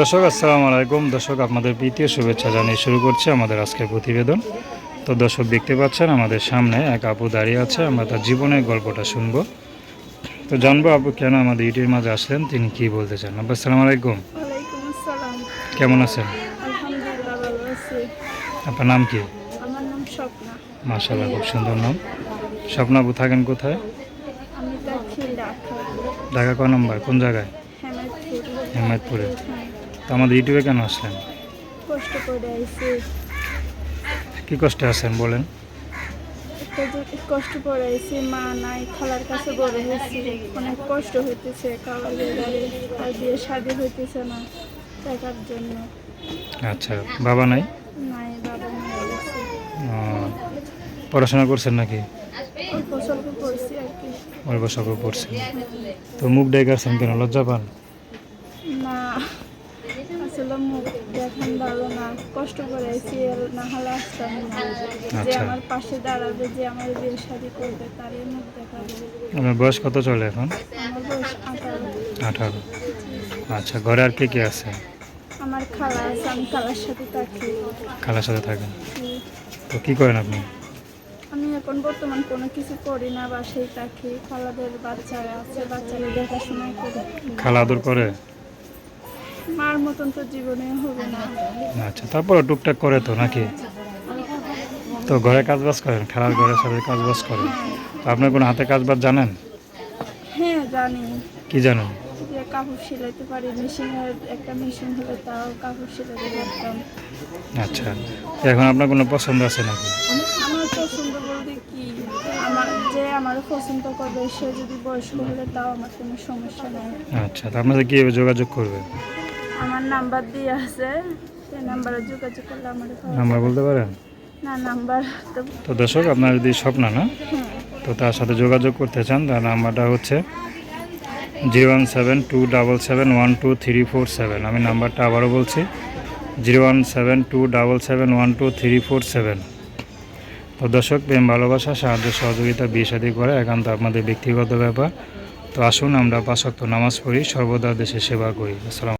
দর্শক আসসালামু আলাইকুম। দর্শক আপনাদের প্রীতীয় শুভেচ্ছা জানিয়ে শুরু করছি আমাদের আজকের প্রতিবেদন। তো দর্শক দেখতে পাচ্ছেন আমাদের সামনে এক আপু দাঁড়িয়ে আছে। আমরা তার জীবনের গল্পটা শুনব। তো জানব আপু কেন আমাদের ইটির মাঝে আসলেন? তিনি কি বলতে চান? আপু আসসালামু আলাইকুম। কেমন আছেন? আপনার নাম কি? মাশাল্লাহ খুব সুন্দর নাম। স্বপ্ন আপু থাকেন কোথায়? ঢাকা। ক নম্বর? কোন জায়গায়? হেমায়তপুর। তো আমাদের ইউটিউবে কেন আসলেন? কষ্ট করে আইছি। কি কষ্টে আছেন বলেন? কষ্ট করে আইছি মা নাই খালার কাছে বড় হয়েছি। অনেক কষ্ট হইতেছে খাওয়া দাঁড়িয়ে আর বিয়ে শাদি হইতেছে না টাকার জন্য। আচ্ছা বাবা নাই? নাই বাবা পড়াশোনা করছেন নাকি? অল্প স্বল্প করছি আর কি। অল্প স্বল্প পড়ছেন। তো মুখ ডেকারছেন কেন? লজ্জা পান? আসলে মুখ দেখান ভালো না কষ্ট করে আর না হলে আসতাম যে আচ্ছা। আমার পাশে দাঁড়াবে যে আমার বিয়ে শাদি করবে তারই মুখ দেখাবো আপনার বয়স কত চলে এখন? আমার বয়স আঠারো। আঠারো। আচ্ছা ঘরে আর কে কে আছে? আমার খালা আছে আমি খালার সাথে থাকি। খালার সাথে থাকেন। তো কি করেন আপনি? আমি এখন বর্তমান কোনো কিছু করি না বাসায় থাকি। খালাদের বাচ্চারা আছে বাচ্চারা দেখাশোনা করি। খালা আদর করে? মার মতন তো জীবনে হবে না। আচ্ছা তারপরে টুকটাক করে তো নাকি? তো ঘরে কাজ বাজ করেন খালার ঘরের সাথে কাজ বাজ করেন। তো আপনার কোনো হাতে কাজ বাজ জানেন? হ্যাঁ জানি। কি জানেন? যে কাপড় সেলাইতে পারি মেশিনের একটা মেশিন হলে তাও কাপড় সেলাইতে পারতাম। আচ্ছা তো এখন আপনার কোনো পছন্দ আছে নাকি? আমার পছন্দ বলতে কি? আমার যে আমার পছন্দ করবে সে যদি বয়স্ক হলে তাও আমার কোনো সমস্যা নেই। আচ্ছা তো আপনাদের কীভাবে যোগাযোগ করবে আমার নাম্বার দিয়ে আছে। সেই নাম্বারে যোগাযোগ করলে আমার নাম্বার বলতে পারেন? না নাম্বার তো দর্শক আপনার যদি স্বপ্ন না তো তার সাথে যোগাযোগ করতে চান তার নাম্বারটা হচ্ছে zero one seven two double seven one two three four seven. আমি নাম্বারটা আবারও বলছি zero one seven two double seven one two three four seven. তো দর্শক প্রেম ভালোবাসা সাহায্য সহযোগিতা বিয়ে শাদী করে একান্ত আপনাদের ব্যক্তিগত ব্যাপার। তো আসুন আমরা পাশক্ত নামাজ পড়ি সর্বদা দেশে সেবা করি। আসসালাম